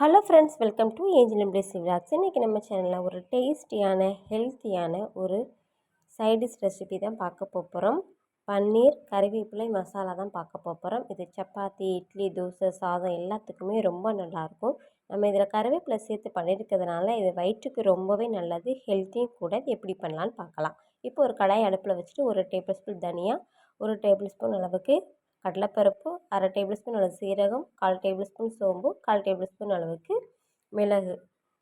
Hello friends welcome to angel embrace vlogs இன்றைக்கி நம்ம சேனலில் ஒரு டேஸ்டியான ஹெல்த்தியான ஒரு சைடிஷ் ரெசிபி தான் பார்க்க போகிறோம் பன்னீர் கறிவேப்பிலை மசாலா தான் பார்க்க போகிறோம் இது சப்பாத்தி இட்லி தோசை சாதம் எல்லாத்துக்குமே ரொம்ப நல்லாயிருக்கும். நம்ம இதில் கறிவேப்பிலை சேர்த்து பண்ணியிருக்கிறதுனால இது வயிற்றுக்கு ரொம்பவே நல்லது ஹெல்த்தியும் கூட. இது எப்படி பண்ணலான்னு பார்க்கலாம். இப்போ ஒரு கடாய் அடுப்பில் வச்சுட்டு ஒரு டேபிள் ஸ்பூன் தனியாக ஒரு டேபிள் ஸ்பூன் அளவுக்கு கடலைப்பருப்பு அரை டேபிள் ஸ்பூன் அளவு சீரகம் கால் டேபிள் ஸ்பூன் சோம்பு கால் டேபிள் ஸ்பூன் அளவுக்கு மிளகு.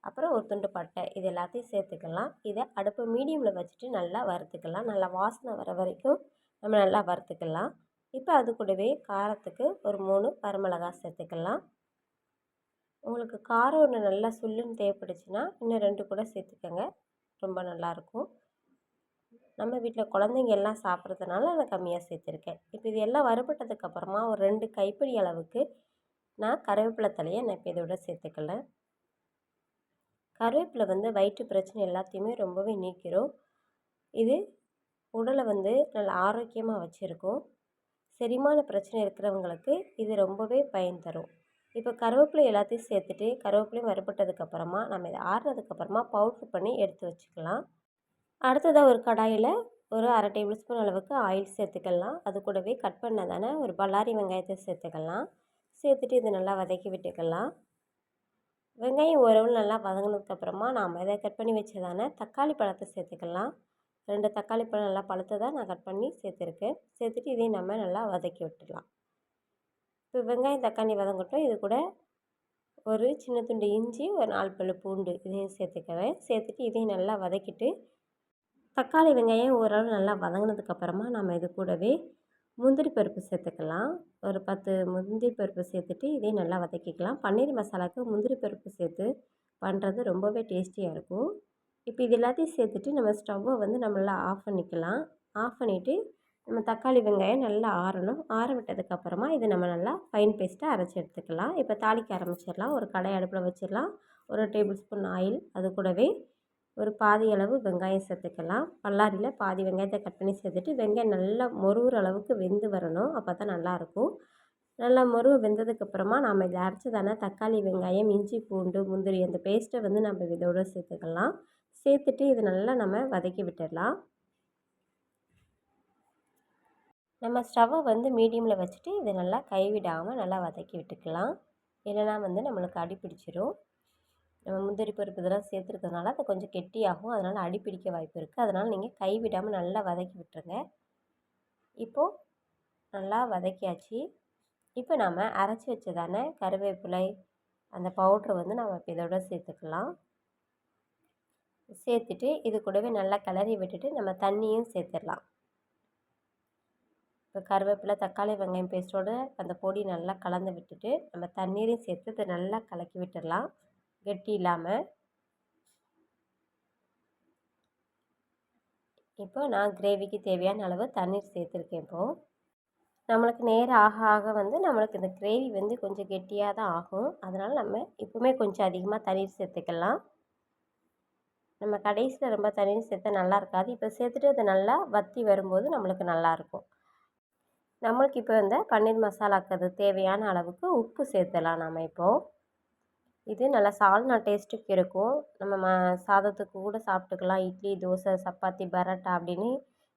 அப்புறம் ஒரு துண்டு பட்டை. இது எல்லாத்தையும் சேர்த்துக்கலாம். இதை அடுப்பு மீடியமில் வச்சுட்டு நல்லா வறுத்துக்கலாம். நல்லா வாசனை வர வரைக்கும் நம்ம நல்லா வறுத்துக்கலாம். இப்போ அது கூடவே காரத்துக்கு ஒரு மூணு பரமிளகா சேர்த்துக்கலாம். உங்களுக்கு காரம் ஒன்று நல்லா சுல்லுன்னு தேவைப்படுச்சுன்னா இன்னும் ரெண்டு கூட சேர்த்துக்கோங்க. ரொம்ப நல்லாயிருக்கும் நம்ம வீட்டில் குழந்தைங்க எல்லாம் சாப்பிட்றதுனால நான் கம்மியாக சேர்த்துருக்கேன். இப்போ இது எல்லாம் வறுபட்டதுக்கப்புறமா ஒரு ரெண்டு கைப்பிடி அளவுக்கு நான் கருவேப்பிலை தலையை நான் இப்போ இதோட சேர்த்துக்கல கருவேப்பிலை வந்து வயிற்று பிரச்சனை எல்லாத்தையுமே ரொம்பவே நீக்கிரும். இது உடலை வந்து நல்ல ஆரோக்கியமாக வச்சுருக்கும். செரிமான பிரச்சனை இருக்கிறவங்களுக்கு இது ரொம்பவே பயன் தரும். இப்போ கருவேப்பிலை எல்லாத்தையும் சேர்த்துட்டு கருவேப்பிலையும் வறுபட்டதுக்கப்புறமா நம்ம இதை ஆறுனதுக்கப்புறமா பவுட்ரு பண்ணி எடுத்து வச்சுக்கலாம். அடுத்ததாக ஒரு கடாயில் ஒரு அரை டேபிள் ஸ்பூன் அளவுக்கு ஆயில் சேர்த்துக்கலாம். அது கூடவே கட் பண்ணதான ஒரு பல்லாரி வெங்காயத்தை சேர்த்துக்கலாம். சேர்த்துட்டு இதை நல்லா வதக்கி விட்டுக்கலாம். வெங்காயம் ஓரளவு நல்லா வதங்கினதுக்கப்புறமா நாம் இதை கட் பண்ணி வச்சதான தக்காளி பழத்தை சேர்த்துக்கலாம். ரெண்டு தக்காளி பழம் நல்லா பழுத்ததாக நான் கட் பண்ணி சேர்த்துருக்கேன். சேர்த்துட்டு இதையும் நம்ம நல்லா வதக்கி விட்டுடலாம். இப்போ வெங்காயம் தக்காளி வதங்கட்டும். இது கூட ஒரு சின்ன துண்டு இஞ்சி ஒரு நாலு பல் பூண்டு இதையும் சேர்த்துக்குவேன் சேர்த்துட்டு இதையும் நல்லா வதக்கிட்டு தக்காளி வெங்காயம் ஓரளவு நல்லா வதங்கினதுக்கப்புறமா நம்ம இது கூடவே முந்திரி பருப்பு சேர்த்துக்கலாம். ஒரு பத்து முந்திரி பருப்பு சேர்த்துட்டு இதையும் நல்லா வதக்கிக்கலாம். பன்னீர் மசாலாவுக்கு முந்திரி பருப்பு சேர்த்து பண்ணுறது ரொம்பவே டேஸ்டியாக இருக்கும். இப்போ இது எல்லாத்தையும் சேர்த்துட்டு நம்ம ஸ்டவ்வை வந்து நம்மளால் ஆஃப் பண்ணிக்கலாம். ஆஃப் பண்ணிவிட்டு நம்ம தக்காளி வெங்காயம் நல்லா ஆறணும். ஆற விட்டதுக்கப்புறமா இதை நம்ம நல்லா ஃபைன் பேஸ்ட்டாக அரைச்சி எடுத்துக்கலாம். இப்போ தாளிக்க ஆரம்பிச்சிடலாம். ஒரு கடை அடுப்பில் வச்சிடலாம். ஒரு டேபிள் ஸ்பூன் ஆயில் அது கூடவே ஒரு பாதி அளவு வெங்காயம் சேர்த்துக்கலாம். பல்லாரியில் பாதி வெங்காயத்தை கட் பண்ணி சேர்த்துட்டு வெங்காயம் நல்லா மொறுகிற அளவுக்கு வெந்து வரணும். அப்போ தான் நல்லாயிருக்கும். நல்லா மொருவு வெந்ததுக்கப்புறமா நாம் இதில் அரைச்சதான தக்காளி வெங்காயம் இஞ்சி பூண்டு முந்திரி அந்த பேஸ்ட்டை வந்து நம்ம இதோடு சேர்த்துக்கலாம். சேர்த்துட்டு இது நல்லா நம்ம வதக்கி விட்டுடலாம். நம்ம ஸ்டவ்வை வந்து மீடியமில் வச்சுட்டு இதை நல்லா கைவிடாமல் நல்லா வதக்கி விட்டுக்கலாம். இல்லைனா வந்து நம்மளுக்கு அடி பிடிச்சிரும். நம்ம முந்திரி பருப்பு இதெல்லாம் சேர்த்துருக்கிறதுனால அது கொஞ்சம் கெட்டியாகும். அதனால் அடி பிடிக்க வாய்ப்பு இருக்குது அதனால் நீங்கள் கை விடாமல் நல்லா வதக்கி விட்டுருங்க. இப்போது நல்லா வதக்கியாச்சு. இப்போ நாம் அரைச்சி வச்சதான கருவேப்பிலை அந்த பவுட்ரு வந்து நம்ம இப்போ இதோட சேர்த்துக்கலாம். சேர்த்துட்டு இது கூடவே நல்லா கிளறி விட்டுட்டு நம்ம தண்ணியும் சேர்த்துடலாம். இப்போ கருவேப்பிலை தக்காளி வெங்காயம் பேஸ்ட்டோடு அந்த பொடி நல்லா கலந்து விட்டுட்டு நம்ம தண்ணீரையும் சேர்த்து இதை நல்லா கலக்கி விட்டுடலாம். கெட்டி இல்லாமல் இப்போ நான் கிரேவிக்கு தேவையான அளவு தண்ணீர் சேர்த்துருக்கேன் இப்போது நம்மளுக்கு நேரம் ஆக ஆக வந்து நம்மளுக்கு இந்த கிரேவி வந்து கொஞ்சம் கெட்டியாக தான் ஆகும். அதனால் நம்ம இப்போவுமே கொஞ்சம் அதிகமாக தண்ணீர் சேர்த்துக்கலாம். நம்ம கடைசியில் ரொம்ப தண்ணீர் சேர்த்தா நல்லா இருக்காது. இப்போ சேர்த்துட்டு அது நல்லா வற்றி வரும்போது நம்மளுக்கு நல்லாயிருக்கும் நம்மளுக்கு இப்போ இந்த பன்னீர் மசாலாக்கு அது தேவையான அளவுக்கு உப்பு சேர்த்துலாம் நம்ம இப்போது இது நல்லா சால்னா டேஸ்ட்டுக்கு இருக்கும். நம்ம ம சாதத்துக்கு கூட சாப்பிட்டுக்கலாம். இட்லி தோசை சப்பாத்தி பரோட்டா அப்படின்னு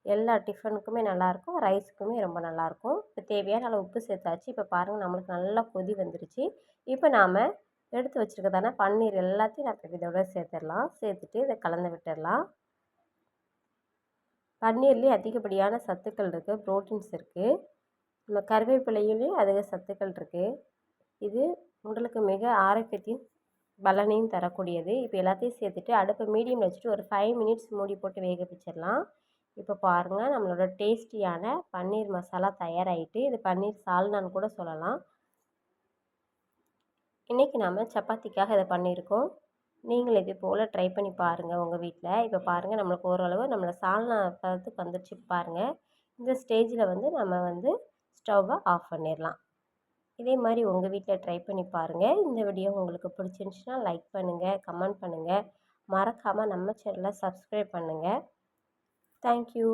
எல்லா டிஃபனுக்குமே நல்லாயிருக்கும் ரைஸுக்குமே ரொம்ப நல்லாயிருக்கும் இப்போ தேவையான அளவு உப்பு சேர்த்தாச்சு. இப்போ பாருங்கள் நம்மளுக்கு நல்லா கொதி வந்துருச்சு. இப்போ நாம் எடுத்து வச்சுருக்கதான பன்னீர் எல்லாத்தையும் நான் இதோட சேர்த்துடலாம். சேர்த்துட்டு இதை கலந்து விட்டுடலாம். பன்னீர்லேயும் அதிகப்படியான சத்துக்கள் இருக்குது ப்ரோட்டீன்ஸ் இருக்குது நம்ம கருவேப்பிலையிலையும் அதிக சத்துக்கள் இருக்குது இது உடலுக்கு மிக ஆரோக்கியத்தையும் பலனையும் தரக்கூடியது. இப்போ எல்லாத்தையும் சேர்த்துட்டு அடுப்பை மீடியமில் வச்சுட்டு ஒரு ஃபைவ் மினிட்ஸ் மூடி போட்டு வேக வச்சிடலாம். இப்போ பாருங்கள் நம்மளோட டேஸ்டியான பன்னீர் மசாலா தயாராகிட்டு இது பன்னீர் சால்னான்னு கூட சொல்லலாம். இன்றைக்கி நாம் சப்பாத்திக்காக இதை பண்ணியிருக்கோம். நீங்கள் இதே போல் ட்ரை பண்ணி பாருங்கள் உங்கள் வீட்டில் இப்போ பாருங்கள் நம்மளுக்கு ஓரளவு நம்மளை சால்னா பதத்துக்கு வந்துடுச்சு பாருங்கள் இந்த ஸ்டேஜில் வந்து நம்ம வந்து ஸ்டவ்வை ஆஃப் பண்ணிடலாம். இதே மாதிரி உங்கள் வீட்டில் ட்ரை பண்ணி பாருங்கள் இந்த வீடியோ உங்களுக்கு பிடிச்சிருந்துச்சின்னா லைக் பண்ணுங்கள் கமெண்ட் பண்ணுங்கள் மறக்காமல் நம்ம சேனலை சப்ஸ்கிரைப் பண்ணுங்கள் தேங்க்யூ.